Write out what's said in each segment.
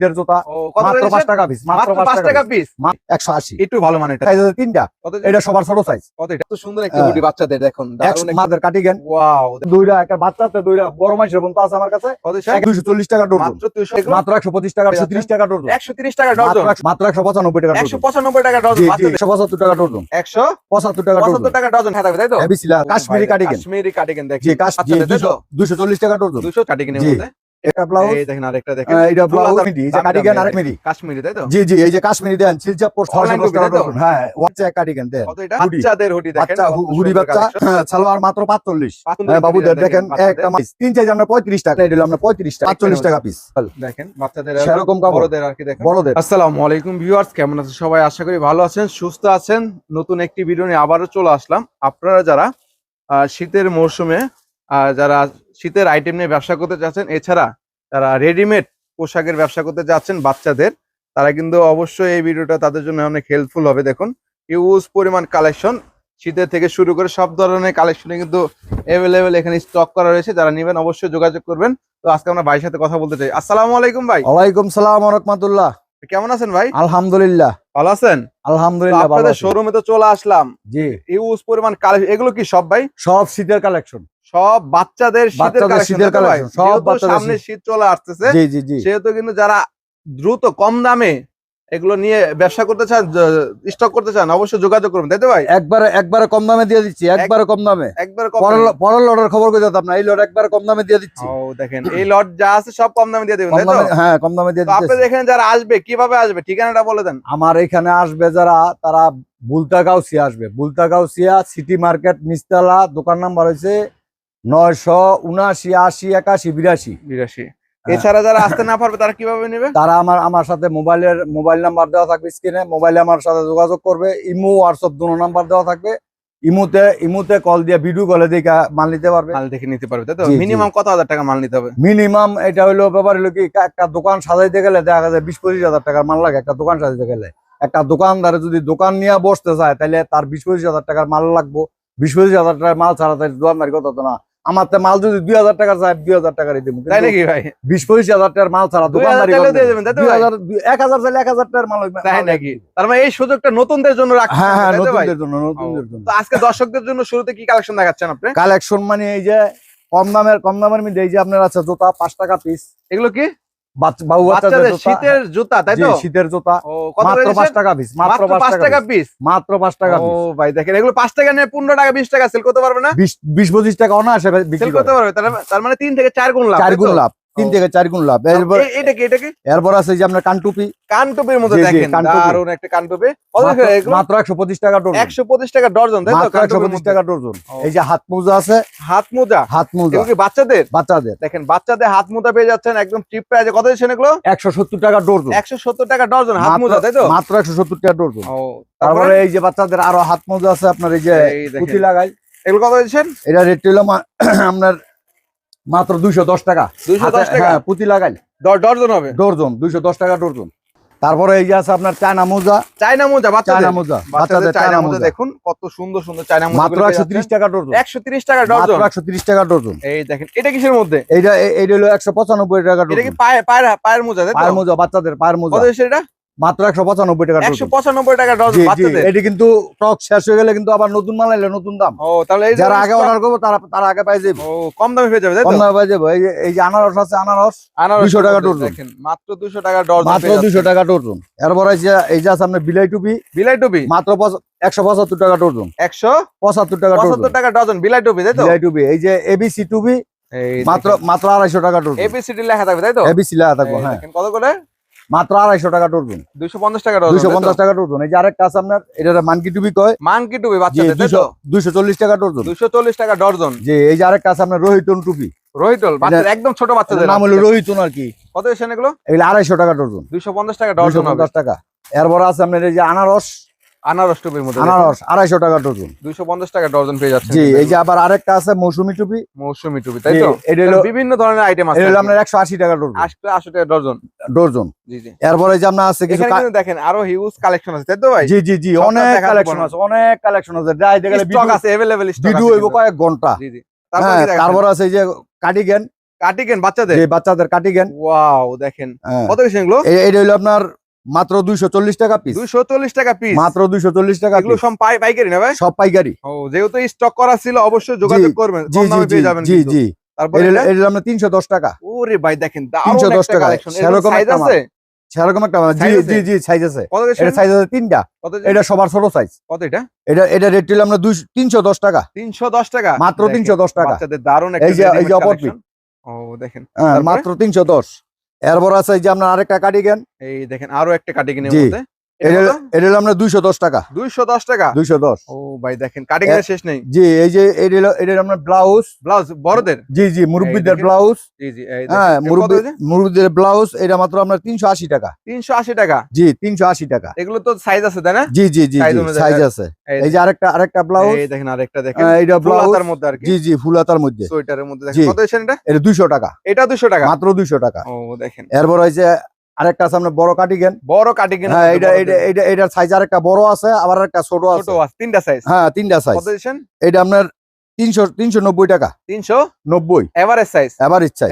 এর জুতা মাত্র করে পাঁচ টাকা পিস মাত্র মাত্র পাঁচ টাকা পিস একশো আশি। একটু ভালো মানে এটা। সাইজ আছে তিনটা। এটা? সবার ছোট সাইজ কত এটা? এত সুন্দর একটা। বাচ্চাদের দেখুন একশো মাদের কাটি ওয়াও দুইটা একটা বাচ্চাতে দুইটা বড় মাইসের পর্যন্ত আছে আমার কাছে। কত দুইশো চল্লিশ টাকা ডজন মাত্র 200 মাত্র টাকা একশো ত্রিশ টাকা ডজন 130 টাকা ডজন মাত্র একশো পঁচানব্বই টাকা ডজন 195 টাকা ডজন টাকা ডজন 175 পঁচাত্তর টাকা ডজন টাকা ডজন হ্যাঁ তাই তো? কাশ্মীরি কাটি গেন কাশ্মীরি কাটিকেন দেখি জি কাশ জি বাচ্চাদের তাই তো? দুইশো চল্লিশ টাকা ডজন 200 কাটিকেনের জি। মধ্যে? এটা ব্লাউজ এই দেখেন আরেকটা দেখেন। এটা ব্লাউজ দাম- যে দামি কাটি গেন দামি আরেক মিরি কাশ্মীরি তাই তো? জি জি এই যে কাশ্মীরি দেন শিলচা পোস্ট Online ছয়শো দশ copy, টাকা? ডজন হ্যাঁ ওয়াচে কাটি দেন। কত এটা? হুডি। বাচ্চাদের হুডি দেখেন বাচ্চা হুডি বাচ্চা হ্যাঁ, সালোয়ার মাত্র হ্যাঁ বাবুদের দেখেন একটা তিন চাইজ আমরা পঁয়ত্রিশ টাকা এটা আমরা পঁয়ত্রিশ টাকা পাঁচচল্লিশ টাকা পিস দেখেন বাচ্চাদের সেরকম বড়দের আর কি দেখেন। বড়দের। আসসালামু আলাইকুম ভিউয়ার্স কেমন আছেন সবাই? আশা করি ভালো আছেন সুস্থ আছেন। নতুন একটি ভিডিও নিয়ে আবারও চলে আসলাম। আপনারা যারা শীতের মরশুমে আহ, যারা শীতের আইটেম নিয়ে ব্যবসা করতে চাচ্ছেন এছাড়া তারা রেডিমেড পোশাকের ব্যবসা করতে চাচ্ছেন বাচ্চাদের। তারা কিন্তু অবশ্যই এই ভিডিওটা তাদের জন্য অনেক হেল্পফুল হবে। দেখুন ইউজ পরিমাণ কালেকশন শীতের থেকে শুরু করে সব ধরনের কালেকশনে কিন্তু অ্যাভেলেবেল এখানে স্টক করা রয়েছে। যারা নেবেন অবশ্যই যোগাযোগ করবেন। তো আজকে আমরা ভাইয়ের সাথে কথা বলতে চাই। আসসালামু আলাইকুম ভাই। ওয়ালাইকুম সালাম রহমতুল্লাহ। কেমন আছেন ভাই? আলহামদুলিল্লাহ। ভালো আছেন? আলহামদুলিল্লাহ আপনাদের। শোরুমে তো চলে আসলাম। জি। ইউজ পরিমাণ কালেকশন এগুলো কি সব ভাই? সব শীতের কালেকশন সব বাচ্চাদের শীতের কালেকশন সব সামনে শীত। চলে আসতেছে জি জি জি। সেহেতু কিন্তু যারা দ্রুত কম দামে এগুলো নিয়ে ব্যবসা করতে চান স্টক করতে চান অবশ্যই যোগাযোগ করবেন তাই তো ভাই? একবারে একবারে কম দামে দিয়ে দিচ্ছি একবারে কম দামে। একবার পরের লটের খবর কই দিতাম না এই লট একবারে কম দামে দিয়ে দিচ্ছি। ও দেখেন এই লট যা আছে সব কম দামে দিয়ে দেবেন তাই তো? হ্যাঁ কম দামে দিয়ে দিচ্ছি আপনাদের এখানে যারা আসবে কীভাবে আসবে? ঠিকানাটা বলে দেন। আমার এখানে আসবে যারা তারা বুলতা গাউসিয়া আসবে। বুলতা গাউসিয়া সিটি মার্কেট মিস্তালা দোকান নাম্বার হয়েছে নয়শো উনাশি আশি একাশি বিরাশি। বিরাশি। হ্যাঁ। এছাড়া যারা আসতে না পারবে তারা কীভাবে নেবে? তারা আমার আমার সাথে মোবাইলের মোবাইল নাম্বার দেওয়া থাকবে স্ক্রিনে। মোবাইলে আমার সাথে যোগাযোগ করবে। ইমো হোয়াটসঅ্যাপ দুটো নাম্বার দেওয়া থাকবে। ইমুতে ইমুতে কল দিয়ে ভিডিও কলে দেখে মাল নিতে পারবে। মাল দেখে নিতে পারবে তাই। মিনিমাম কত হাজার টাকা মাল নিতে হবে? মিনিমাম এটা হলো ব্যাপার হলো কি একটা দোকান সাজাইতে গেলে দেখা যায় বিশ পঁচিশ হাজার টাকার মাল লাগে একটা দোকান সাজাইতে গেলে। একটা দোকানদারে যদি দোকান নিয়ে বসতে চায় তাহলে তার বিশ পঁচিশ হাজার টাকার মাল লাগবো। বিশ পঁচিশ হাজার টাকার মাল ছাড়া তাই দোকানদারি কথা তো না? আমার তো মাল যদি দুই হাজার টাকা চায় দুই হাজার টাকারই দেবো। তাই নাকি ভাই? বিশ পঁচিশ হাজার টাকার মাল ছাড়া 2000 দোকানদারি এক হাজার চাইলে এক হাজার টাকার মাল তাই নাকি? তার মানে এই সুযোগটা নতুনদের জন্য হ্যাঁ হ্যাঁ? নতুনদের জন্য নতুনদের জন্য। তো আজকে দর্শকদের জন্য শুরুতে কি কালেকশন দেখাচ্ছেন আপনি? কালেকশন মানে এই যে কম দামের কম দামের মধ্যে এই যে আপনার আছে জুতা পাঁচ টাকা পিস এগুলো কি? জুতা শীতের জুতা তাই তো? শীতের জুতা। মাত্র পাঁচ টাকা পিস মাত্র পাঁচ টাকা পিস মাত্র পাঁচ টাকা ও ভাই দেখেন এগুলো পাঁচ টাকা নিয়ে পনেরো টাকা বিশ টাকা সেল করতে পারবে না? বিশ বিশ পঁচিশ টাকা অনায়াসে বিক্রি করতে পারবে তার- তার মানে তিন থেকে চার গুণ লাভ চার গুণ লাভ। তিন থেকে চার গুণ লাভ। এরপর এটা কি এটা কি? এরপর আছে যে আপনার কানটুপি। কান টুপির মধ্যে জি, জি, দেখেন। দারুণ একটা কান টুপি। কত মাত্র- করে এগুলো? মাত্র একশো পঁচিশ টাকা ডজন। একশো পঁচিশ টাকা ডর্জন তাই তো? মাত্র কান একশো টুপির পঁচিশ মধ্যে। টাকা ডজন। এই যে হাত মোজা আছে হাত মোজা? হাত মোজা। কি বাচ্চাদের? বাচ্চাদের। দেখেন বাচ্চাদের হাত মোজা পেয়ে যাচ্ছেন একদম চিপ প্রাইজে কত দিচ্ছেন এগুলো? একশো সত্তর টাকা ডজন। একশো সত্তর টাকা ডর্জন হাত মোজা তাই তো? মাত্র একশো সত্তর টাকা ডজন। ও তারপরে এই যে বাচ্চাদের আরও হাত মোজা আছে আপনার এই যে পুঁতি লাগাই। এগুলো কত দিচ্ছেন? এটা রেট হলো আপনার মাত্র দুইশো দশ টাকা। হ্যাঁ পুঁতি লাগাই ডর্জন হবে? ডর্জন দুইশো দশ টাকা ডর্জন। তারপরে এই যে আছে আপনার চায়না মোজা। চায়না মোজা চায়না মোজা বাচ্চাদের চায়না মোজা দেখুন কত সুন্দর সুন্দর চায়না মোজা মাত্র একশো ত্রিশ টাকা ডর্জন। একশো তিরিশ টাকা মাত্র ডর্জন একশো ত্রিশ টাকা ডর্জন। এই দেখেন এটা কিসের মধ্যে? এইটা এইটা হলো একশো পঁচানব্বই টাকা এটা কি পায়ের পায়ের পায়ের মোজা তাই পায়ের মোজা বাচ্চাদের পায়ের মোজা। কত এটা? মাত্র একশো পঁচানব্বই টাকা একশো পঁচানব্বই টাকা এটি কিন্তু টক শেষ হয়ে গেলে কিন্তু আবার নতুন মাল এলে নতুন দাম। ও তাহলে যারা আগে অর্ডার করব তারা তারা আগে পাই যাবে কম দামে পেয়ে যাবে কম দামে পাই যাব এই যে আনারস আছে আনারস আনারস 200 টাকা মধ্যে মাত্র দুশো টাকা ডর্জন মাত্র দুইশো টাকা ডর্জন এরপর এই যে এই যে আছে আপনার বিলাই টুপি। বিলাই টুপি? মাত্র একশো পঁচাত্তর টাকা ডর্জন একশো পঁচাত্তর টাকা পঁচাত্তর টাকা ডজন বিলাই টুপি তাই তো? বিলাই টুপি। এই যে এবিসি টুপি মাত্র মাত্র আড়াইশো টাকা ডর্জন এবিসিডি লেখা থাকবে তাই তো? এবিসি লেখা থাকব হ্যাঁ। কত করে? মাত্র আড়াইশো টাকা ডর্জন দুইশো পঞ্চাশ টাকা ডজন দুইশো পঞ্চাশ টাকা ডর্জন এই যে আরেকটা আছে আপনার এটা মানকি টুপি কয়? মানকি টুপি বাচ্চা দুইশো চল্লিশ টাকা ডর্জন দুইশো চল্লিশ টাকা ডর্জন যে এই যে আরেকটা আছে আপনার রোহিতন টুপি। রোহিতল একদম ছোট বাচ্চাদের নাম হলো রোহিতন আর কি। কত এসেন এগুলো? এগুলো আড়াইশো টাকা ডর্জন দুইশো পঞ্চাশ টাকা ডর্জন পঞ্চাশ টাকা। এরপর আছে আপনার এই যে আনারস। আনারস টুপির মধ্যে আনারস আড়াইশো টাকা ডর্জন দুইশো পঞ্চাশ টাকা ডর্জন পেয়ে যাচ্ছে জি এই যে আবার আরেকটা আছে মৌসুমি টুপি মৌসুমি টুপি তাই জি, তো এটা হলো বিভিন্ন ধরনের আইটেম আছে এটা হলো আপনার একশো আশি টাকা ডর্জন আশি আশি টাকা ডর্জন ডর্জন জি জি এরপরে যে আপনার আছে কিছু এখানে কা- কিন্তু দেখেন আরো হিউজ কালেকশন আছে তাই তো ভাই জি জি জি সবটা অনেক দেখাতে কালেকশন পারবো আছে অনেক কালেকশন আছে যাই দেখলে স্টক আছে अवेलेबल স্টক ভিডিও হইব কয়েক ঘন্টা জি জি তারপর হ্যাঁ কি দেখাচ্ছেন? তারপর আছে এই যে কার্ডিগান কাটিকেন বাচ্চাদের যে বাচ্চাদের কাটিগেন ওয়াও দেখেন হ্যাঁ। কত কিছু এগুলো এ- এটা হলো আপনার মাত্র দুইশো চল্লিশ টাকা পিস দুইশো চল্লিশ টাকা পিস মাত্র দুইশো চল্লিশ টাকা এগুলো সব পাই পাইকারি না ভাই? সব পাইকারি। ও যেহেতু স্টক করা ছিল অবশ্যই যোগাযোগ করবেন। জি জি যাবেন জি জি। তারপরে এটা? এটা আমরা তিনশো দশ টাকা। ওরে ভাই দেখেন 310 দারুণ একটা টাকা। সেরকম। আছে? সেরকম একটা জি জি জি সাইজ আছে। এটা সাইজ আছে তিনটা। এটা সবার ছোট সাইজ কত এটা? এটা এটা রেট ছিল আমরা দুইশো তিনশো দশ টাকা। তিনশো দশ টাকা? মাত্র তিনশো দশ টাকা। দারুণ এই যে- এই যে অপর। ও দেখেন। হ্যাঁ, মাত্র তিনশো দশ। এরপর আছে যে আপনার আরেকটা কাটিগেন এই দেখেন আরও একটা কাটিগেনের মধ্যে। এটা হলো আমরা দুইশো দশ টাকা। দুইশো দশ টাকা? দুইশো দশ। ও ভাই দেখেন কাটিং এর শেষ নেই। জি এই যে এটা হলো এটা হলো ব্লাউজ। ব্লাউজ বড়দের? জি জি মুরব্বীদের ব্লাউজ। জি জি হ্যাঁ মুরব্বী মুরব্বীদের ব্লাউজ এটা মাত্র আপনার তিনশো আশি টাকা। তিনশো আশি টাকা? জি তিনশো আশি টাকা। এগুলো তো সাইজ আছে তাই না? জি জি জি সাইজ আছে। এই যে আরেকটা আরেকটা ব্লাউজ। দেখেন আরেকটা দেখেন। ফুল মধ্যে আর জি জি ফুলাতার মধ্যে। সোয়েটারের মধ্যে দেখেন। কত এটা টাকা। এটা দুশো টাকা? মাত্র দুইশো টাকা। ও দেখেন। এরপর হয়েছে আরেকটা আছে বড় কাটিগেন বড় হ্যাঁ এটা এটা এটার সাইজ আরেকটা বড় আছে আবার একটা ছোট ছোট আছে তিনটা সাইজ হ্যাঁ তিনটা সাইজ কত এটা আপনার তিনশো তিনশো নব্বই টাকা। তিনশো? নব্বই। এভারেজ সাইজ এভারেজ টাকা।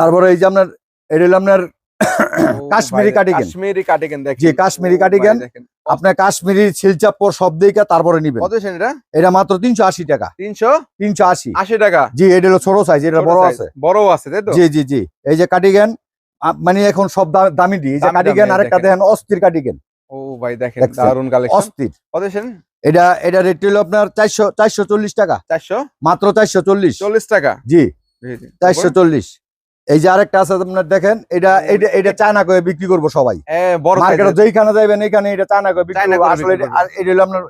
তারপরে এই যে আপনার এটা হলো আপনার কাশ্মীরি কাশ্মীরি কাটিকেন দেখেন। জি, কাশ্মীরি ও ভাই, আপনার কাশ্মীরি শিলচাপ্পর সব দিকে তারপরে নিবেন। কত এটা? এটা মাত্র তিনশো আশি টাকা। তিনশো? তিনশো আশি। আশি টাকা। জি এটা হলো ছোট সাইজ এটা বড় আছে। বড় আছে তাই তো? জি জি জি। এই যে কাটিগেন মানে এখন সব দামি দি এই যে কাটিগেন দামি, আরেকটা দেখেন। অস্থির কাটিগেন ও ভাই দেখেন দারুণ কালেকশন অস্থির। কত এটা এটা রেট হলো আপনার চারশো চারশো চল্লিশ টাকা। চারশো? মাত্র চারশো চল্লিশ। চল্লিশ টাকা? জি। জি, জি। চারশো চল্লিশ। এই যে আরেকটা আছে আপনার দেখেন এটা এটা এটা চায়না করে বিক্রি করব সবাই। মার্কেটে যেইখানে যাবেন এইখানে এটা চায়না করে বিক্রি করব। আসলে আর এটা হলো আপনার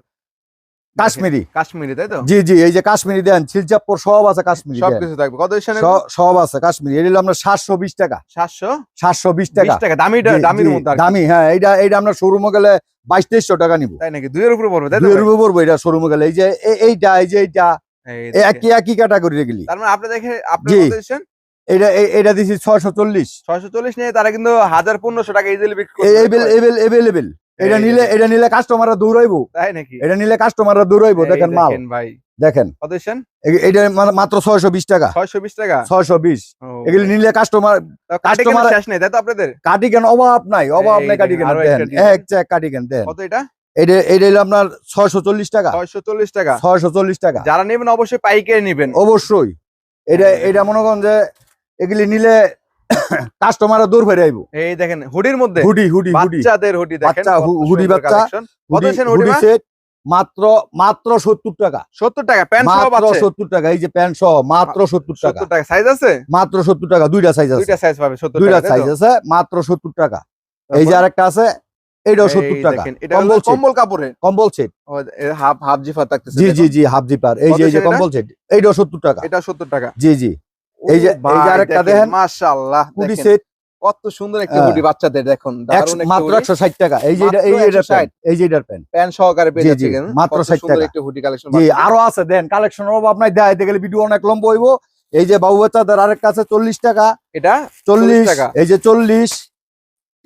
কাশ্মীরি। কাশ্মীরি তাই তো? জি জি এই যে কাশ্মীরি দেন শিলচাপ্পর সব আছে কাশ্মীরি সবকিছু থাকবে। কত সব আছে কাশ্মীরি। এটা আপনার সাতশো বিশ টাকা। সাতশো? সাতশো বিশ টাকা। টাকা। দামি দামির। দামি হ্যাঁ এইটা এইটা আমরা শোরুমে গেলে বাইশ তেইশশো টাকা নিবো। তাই নাকি? দুইয়ের উপরে পড়বে তাই তো? দুই ভাই? পড়ব এটা শোরুমে গেলে। এই যে এইটা এই যে এইটা। একই একই ক্যাটাগরি গেলি তার মানে আপনি দেখে আপনি এটা এটা দিছি ছয়শো চল্লিশ। ছয়শো চল্লিশ নিয়ে তারা কিন্তু হাজার পনেরোশো টাকা ইজিলি বিক্রি এভেলেবেল এটা নিলে এটা নিলে কাস্টমাররা দৌড়াইবো তাই নাকি? এটা নিলে কাস্টমাররা দৌড়াইবো দেখেন মাল। ভাই। দেখেন। এটা মাত্র ছয়শো বিশ টাকা। ছয়শো বিশ টাকা? ছয়শো বিশ। এগুলি নিলে কাস্টমার কাটিং শেষ নেই তাই তো আপনাদের? কাটিকেন অভাব নাই অভাব নাই কাটিকেন দেন। এক চেক কাটিকেন দেন। কত এটা? এটা এটা হলো আপনার ছয়শো চল্লিশ টাকা। ছয়শো চল্লিশ টাকা। ছয়শো চল্লিশ টাকা। যারা নেবেন অবশ্যই পাইকারি নেবেন। অবশ্যই। এটা। এটা মনে করেন যে এগুলি নিলে কাস্টমাররা দূর ফেরে আইবো এই দেখেন হুডির মধ্যে হুডি হুডি হুডি। বাচ্চাদের হুডি দেখেন বাচ্চা, হুডি বাচ্চা। হুডি সেট মাত্র মাত্র সত্তর টাকা। সত্তর টাকা প্যান্ট সহ মাত্র সত্তর টাকা এই যে প্যান্ট সহ মাত্র সত্তর টাকা। টাকা সাইজ আছে? মাত্র সত্তর টাকা দুইটা সাইজ আছে। দুইটা সাইজ পাবে সত্তর দুইটা সাইজ আছে মাত্র সত্তর টাকা। এই যে আরেকটা আছে এইটাও সত্তর টাকা। কম্বল কম্বল কাপড়ে কম্বল সেট হাফ হাফ জিফা থাকতেছে জি জি জি হাফ জিপার এই যে এই যে কম্বল সেট এইটাও সত্তর টাকা। এটা সত্তর টাকা। জি জি। এই যে- এই যে আরেকটা দেখেন। মাশাআল্লাহ হুডি সেট কত সুন্দর একটা। হুডি বাচ্চাদের দেখুন একটা মাত্র টাকা। এই যে এই যে এটার 160 প্যান্ট এই যে এটার প্যান্ট প্যান্ট সহকারে পেয়ে মাত্র 60 টাকা। একটা হুডি কালেকশন জি আরও আছে দেন কালেকশন অভাব দেখাইতে গেলে ভিডিও অনেক লম্বা হইব। এই যে বাবু বাচ্চাদের আরেকটা আছে চল্লিশ টাকা। এটা? চল্লিশ। টাকা। এই যে চল্লিশ।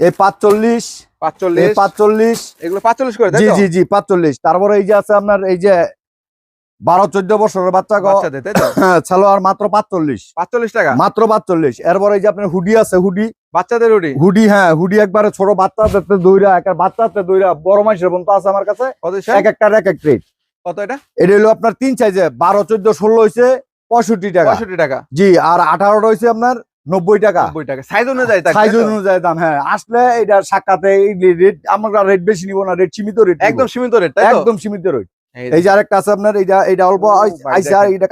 এই পাঁচচল্লিশ। এই 45 পাঁচচল্লিশ। এগুলো 45 করে জি জি জি পাঁচচল্লিশ। তারপরে এই যে আছে আপনার এই যে বারো চোদ্দ বছরের বাচ্চা সালোয়ার মাত্র পাঁচচল্লিশ। 45 টাকা? মাত্র পাঁচচল্লিশ। এরপরে যে আপনার হুডি আছে হুডি। বাচ্চাদের হুডি? হুডি হ্যাঁ হুডি একবারে ছোট বাচ্চাতে দইরা একটা বাচ্চাতে দইরা বড় মানুষের পর্যন্ত আছে আমার কাছে। এক একটার এক এক রেট কত এটা? এটা হলো আপনার তিন সাইজে বারো চোদ্দ ষোলো হয়েছে পঁয়ষট্টি টাকা। 65 টাকা। জি আর আঠারোটা হয়েছে আপনার নব্বই টাকা। 90 টাকা। সাইজ অনুযায়ী সাইজ অনুযায়ী দাম হ্যাঁ আসলে এটা সাক্ষাতে আমরা রেট বেশি নিব না রেট সীমিত রেট একদম সীমিত রেট একদম সীমিত রেট এই যে আরেকটা আছে আপনার এইটা এইটা অল্প আইস-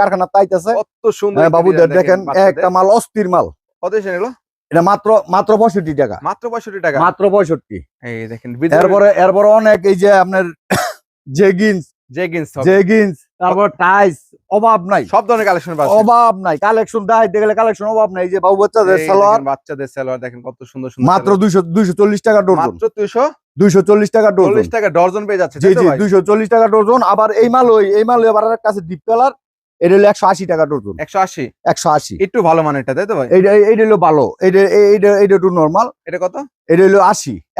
কারখানা তাইতেছে কত সুন্দর হ্যাঁ, বাবুদের দেখেন একটা মাল অস্থির মাল। কত এগুলো? এটা মাত্র মাত্র পঁয়ষট্টি টাকা। মাত্র 65 টাকা? মাত্র পঁয়ষট্টি। এই দেখেন এরপরে এরপরে অনেক এই যে আপনার জেগিন্স জেগিন্স হবে। জেগিন্স তারপর টাইস অভাব নাই। সব ধরনের কালেকশন অভাব নাই। কালেকশন দেখাইতে গেলে কালেকশন অভাব নাই। যে বাবু বাচ্চাদের সালোয়ার। বাচ্চাদের সালোয়ার দেখেন কত সুন্দর সুন্দর মাত্র দুইশো দুইশো চল্লিশ টাকা মাত্র দুইশো চল্লিশ টাকা ডজন। টাকা ডজন পেয়ে যাচ্ছে জি জি ভাই? দুইশো চল্লিশ টাকা ডজন। আবার এই মাল ওই এই মাল আবার একটা আছে ডিপ কালার এটা হলো একশো আশি টাকা ডজন। 180 একশো আশি। একটু ভালো মানেরটা তাই তো ভাই? এইটা এইটা হলো ভালো। এইটা এইটা এইটা একটু নর্মাল এটা কত? এটা হলো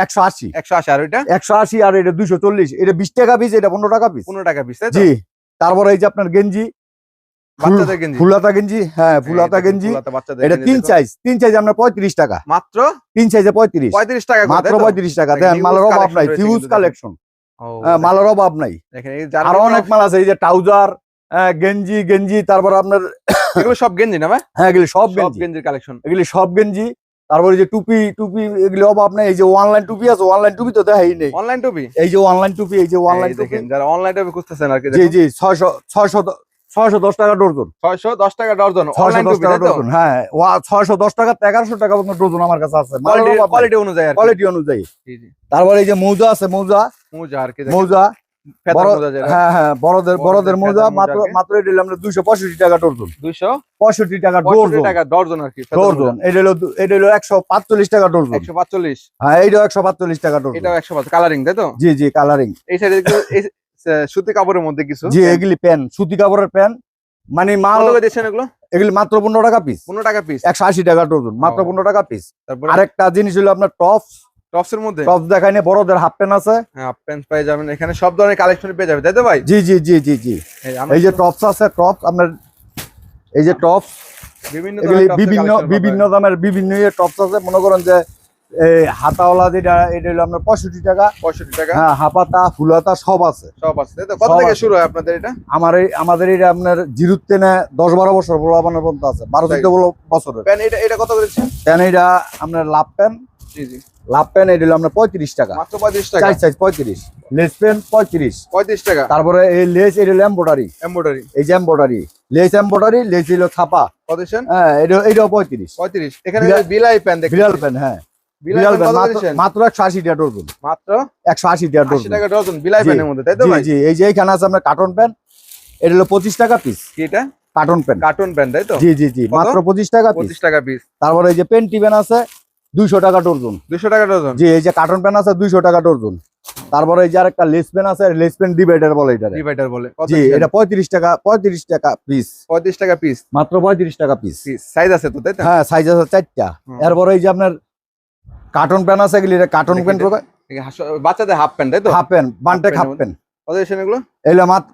একশো আশি। 180 আর ওইটা? একশো আশি আর এটা দুইশো চল্লিশ। এটা বিশ টাকা পিস এটা পনেরো টাকা পিস 15 টাকা পিস তাই তো? জি। তারপরে এই যে আপনার গেঞ্জি ফুলাতা গেঞ্জি। হ্যাঁ ফুলাতা গেঞ্জি। এটা তিন। সাইজ তিন সাইজ আমরা পঁয়ত্রিশ টাকা। মাত্র? তিন সাইজে পঁয়ত্রিশ। পঁয়ত্রিশ টাকা মাত্র পঁয়ত্রিশ টাকা। দেখেন, মালের অভাব নাই হিউজ কালেকশন মালের অভাব নাই। আরও অনেক মাল আছে এই যে ট্রাউজার গেঞ্জি গেঞ্জি তারপর আপনার এগুলো সব গেঞ্জি না হ্যাঁ এগুলি সব সব গেঞ্জি। গেঞ্জির কালেকশন এগুলি সব গেঞ্জি। তারপরে যে টুপি টুপি এগুলি অভাব নাই। এই যে অনলাইন টুপি আছে অনলাইন টুপি তো দেখাই নেই। অনলাইন টুপি? এই যে অনলাইন টুপি এই যে অনলাইন দেখেন যারা অনলাইন টুপি খুঁজতেছেন আর কি জি জি ছয়শো ছয়শো ছয়শো দশ টাকা ডর্জন। ছয়শো দশ টাকা ডর্জন। ছয়শো দশ টাকা ডর্জন হ্যাঁ। ছয়শো দশ টাকা এগারোশো টাকা পর্যন্ত ডর্জন আমার কাছে আছে। কোয়ালিটি অনুযায়ী কোয়ালিটি অনুযায়ী। জি জি। তারপরে এই যে মৌজা আছে মৌজা। মোজা আর কি মৌজা। হ্যাঁ হ্যাঁ বড়দের বড়দের মৌজা। মাত্র মাত্র এটা আমরা দুইশো পঁয়ষট্টি টাকা ডর্জন। 200 পঁয়ষট্টি টাকা 65 ডর্জন। টাকা ডর্জন আর কি ডর্জন। এটা হলো এটা হলো একশো পাঁচচল্লিশ টাকা ডর্জন। 145 হ্যাঁ এইটাও একশো পাঁচচল্লিশ টাকা ডর্জন। এটাও 105 কালারিং তাই তো? জি জি কালারিং এই সাইডে সুতি কাপড়ের মধ্যে কিছু? জি এগুলি প্যান সুতি কাপড়ের প্যান মানে মাল করে এগুলো? এগুলি মাত্র পনেরো টাকা পিস 15 টাকা পিস একশো আশি টাকা ডর্জন মাত্র। পনেরো টাকা পিস তারপর? আরেকটা জিনিস হলো আপনার টপস টপসের মধ্যে? টপস দেখায় না বড়দের হাফ প্যান্ট আছে। হ্যাঁ প্যান্ট পেয়ে যাবেন। এখানে সব ধরনের কালেকশন পেয়ে যাবেন তাই তো ভাই? জি জি জি জি জি। এই যে টপস আছে টপস আপনার এই যে টপস বিভিন্ন বিভিন্ন বিভিন্ন দামের বিভিন্ন ইয়ে টপস আছে। মনে করেন যে এই হাতাওয়ালা যেটা এটা হলো আপনার পঁয়ষট্টি টাকা। 65 টাকা। হ্যাঁ হাপাতা ফুলাতা সব আছে। সব আছে। কত সব থেকে আছে। শুরু হয় আপনাদের এটা? আমার এই আমাদের এটা আপনার জিরুর তেনে দশ বারো বছর পর্যন্ত আছে। বারো বছরের। এটা এটা কত করেছে প্যান এটা আপনার লাভ প্যান। জি জি। লাভ প্যান এটা হলো আপনার পঁয়ত্রিশ টাকা। মাত্র 35 টাকা? সাইজ পঁয়ত্রিশ। লেস প্যান পঁয়ত্রিশ। 35 টাকা। তারপরে এই লেস এটা হলো এম্বোডারি এমব্রয়ডারি। এই যে এম্বোডারি লেস এম্বোডারি লেস হলো ছাপা। কত হ্যাঁ এটা এটাও পঁয়ত্রিশ। 35 এখানে বিলাই প্যান্ট দেখেন বিড়াল প্যান হ্যাঁ। বিলাই বিড়াল প্যান্ট প্যান কত মাত্র দিচ্ছেন মাত্র একশো আশি টাকা ডর্জন মাত্র? একশো আশি টাকা 80 টাকা ডজন বিলাই জি, মধ্যে তাই তো ভাই? জি এই যে এখানে আছে কার্টন এটা হলো পঁচিশ টাকা পিস কি এটা? কার্টন তাই তো? জি জি জি মাত্র পঁচিশ টাকা পিস 25 টাকা পিস তারপরে এই যে প্যান আছে দুইশো টাকা ডর্জন 200 টাকা ডজন? জি এই যে কার্টন প্যান আছে দুইশো টাকা ডর্জন তারপরে এই যে আরেকটা লেস পেন আছে লেস পেন ডিভাইডার বলে এটা ডিভাইডার বলে জি এটা পঁয়ত্রিশ টাকা পঁয়ত্রিশ টাকা পিস 35 টাকা পিস মাত্র পঁয়ত্রিশ টাকা পিস সাইজ আছে তো তাই তো? হ্যাঁ সাইজ আছে চারটা। এরপরে এই যে আপনার কার্টুন প্যান্ট আছে এগুলি কার্টন প্যান্ট বাচ্চাদের হাফ প্যান্ট তাই তো? হাফ প্যান্ট বানটেক হাফ প্যান্ট কত এগুলো? এগুলো মাত্র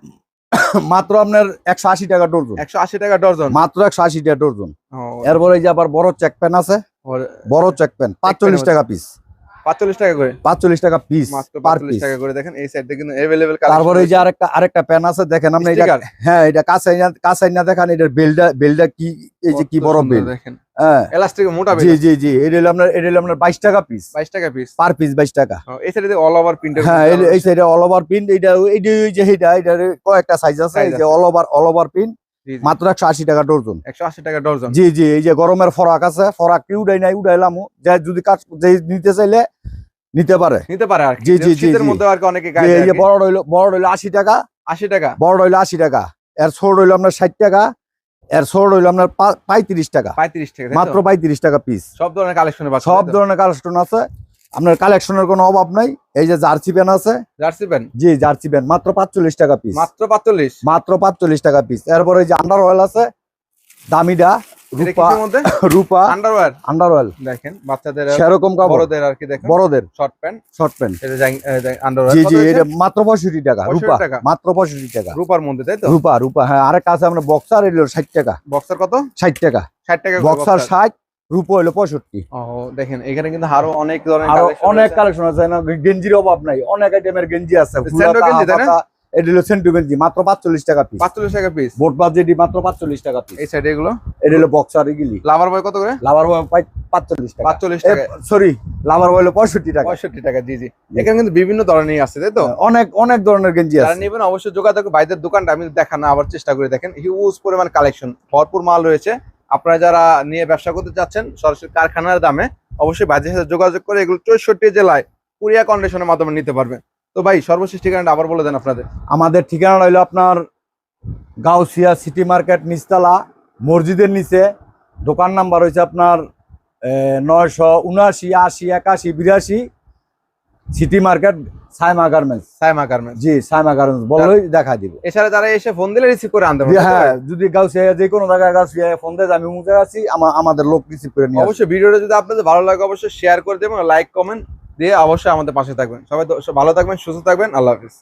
মাত্র আপনার একশো আশি টাকা ডর্জন। একশো আশি টাকা ডর্জন? মাত্র একশো আশি টাকা ডর্জন। এরপরে যে আবার বড় চেক প্যান আছে। বড় চেক প্যান পাঁচচল্লিশ টাকা পিস পাঁচচল্লিশ টাকা করে? পাঁচচল্লিশ টাকা পিস পাঁচচল্লিশ টাকা করে। দেখেন এই সাইডে কিন্তু অ্যাভেলেবেল তারপরে এই যে আরেকটা আরেকটা প্যান আছে। দেখেন আপনি এটা হ্যাঁ এটা কাঁচাই না কাঁচাই না দেখেন এটা বেলটা বেলটা কি এই যে কি বড় বেল দেখেন। এলাস্টিক মোটা জি জি জি। এটা হলো আপনার এটা হলো আপনার বাইশ টাকা পিস 22 টাকা পিস পার পিস বাইশ টাকা। এই সাইডে অল ওভার প্রিন্ট হ্যাঁ এই- সাইডে অল ওভার প্রিন্ট এটা এইটা ওই যে এটা কয়েকটা সাইজ আছে এই যে all over all over print মাত্র একশো আশি টাকা ডর্জন 180 টাকা ডজন। জি জি এই যে গরমের ফরাক আছে ফরাক কি উড়াই নাই উড়াইলাম যে যদি কাজ নিতে চাইলে নিতে পারে। নিতে পারে আর জি, জি, জি, শীতের মধ্যে আর অনেকে এই যে বড় রইল বড় রইল আশি টাকা। 80 টাকা। বড় রইল আশি টাকা। এর ছোট রইল আপনার ষাট টাকা। এর ছোট রইল আপনার পঁয়ত্রিশ টাকা। 35 টাকা? মাত্র পঁয়ত্রিশ টাকা পিস সব ধরনের কালেকশন সব ধরনের কালেকশন আছে। আপনার কালেকশনের কোনো অভাব নাই। এই যে জার্সি প্যান আছে। Jersey pant? জি জার্সি প্যান মাত্র পাঁচচল্লিশ টাকা পিস মাত্র 45 মাত্র পাঁচচল্লিশ টাকা পিস এরপরে এই যে আন্ডার অয়েল আছে দামিটা রূপা মধ্যে রূপা আন্ডারওয়্যার আন্ডার দেখেন বাচ্চাদের সেরকম কাপড়। বড়দের আর কি দেখেন বড়দের। শর্ট প্যান্ট শর্ট প্যান্ট এটা আন্ডারওয়্যার জি জি এটা মাত্র পঁয়ষট্টি টাকা রূপা। মাত্র পঁয়ষট্টি টাকা। রূপার মধ্যে তাই তো? রূপা রূপা হ্যাঁ আরেকটা আছে বক্সার এলো টাকা। বক্সার কত? ষাট টাকা। 60 টাকা বক্সার রূপা হলো ও দেখেন এখানে কিন্তু আরও অনেক ধরনের অনেক কালেকশন আছে না গেঞ্জির অভাব নাই অনেক আইটেমের গেঞ্জি আছে গেঞ্জি, তাই না? এটা হলো সেন্টু গেঞ্জি মাত্র পাঁচচল্লিশ টাকা পিস 45 টাকা পিস বোট বাদ যেটি মাত্র পাঁচচল্লিশ টাকা পিস এই সাইডে এগুলো? এটা হলো বক্সার এগুলি। লাভার বয় কত করে? লাভার বয় পাঁচচল্লিশ টাকা। 45 টাকা। সরি লাভার বয় হলো পঁয়ষট্টি টাকা। 65 টাকা জি জি। এখানে কিন্তু বিভিন্ন ধরনের আছে তাই তো? অনেক অনেক ধরনের গেঞ্জি যারা আছে। নেবেন অবশ্যই যোগাযোগ ভাইদের দোকানটা আমি দেখানো আবার চেষ্টা করে দেখেন। হিউজ পরিমাণ কালেকশন ভরপুর মাল রয়েছে। আপনারা যারা নিয়ে ব্যবসা করতে চাচ্ছেন সরাসরি কারখানার দামে অবশ্যই ভাইদের সাথে যোগাযোগ করে এগুলো চৌষট্টি জেলায় কুরিয়া কন্ডিশনের মাধ্যমে নিতে পারবেন। তো ভাই সর্বশেষ ঠিকানাটা আবার বলে দেন আপনাদের। আমাদের ঠিকানা রইল আপনার গাউসিয়া সিটি মার্কেট নিচতলা মসজিদের নিচে। দোকান নাম্বার হয়েছে আপনার নয়শো উনআশি আশি একাশি বিরাশি city market Saima garments. Saima garments. জি সাইমা গার্মেন্টস বললেই দেখা দিব। এছাড়া যারা এসে ফোন দিলে রিসিভ করে আনতে জি, পারবেন হ্যাঁ যদি গাউসিয়া যে কোনো জায়গায় গাউসিয়া ফোন দেয় আমি মুখে আছি আমাদের লোক রিসিভ করে নিয়ে অবশ্যই ভিডিওটা যদি আপনাদের ভালো লাগে অবশ্যই শেয়ার করে দেবেন লাইক কমেন্ট দিয়ে অবশ্যই আমাদের পাশে থাকবেন। সবাই ভালো থাকবেন সুস্থ থাকবেন আল্লাহ হাফিজ।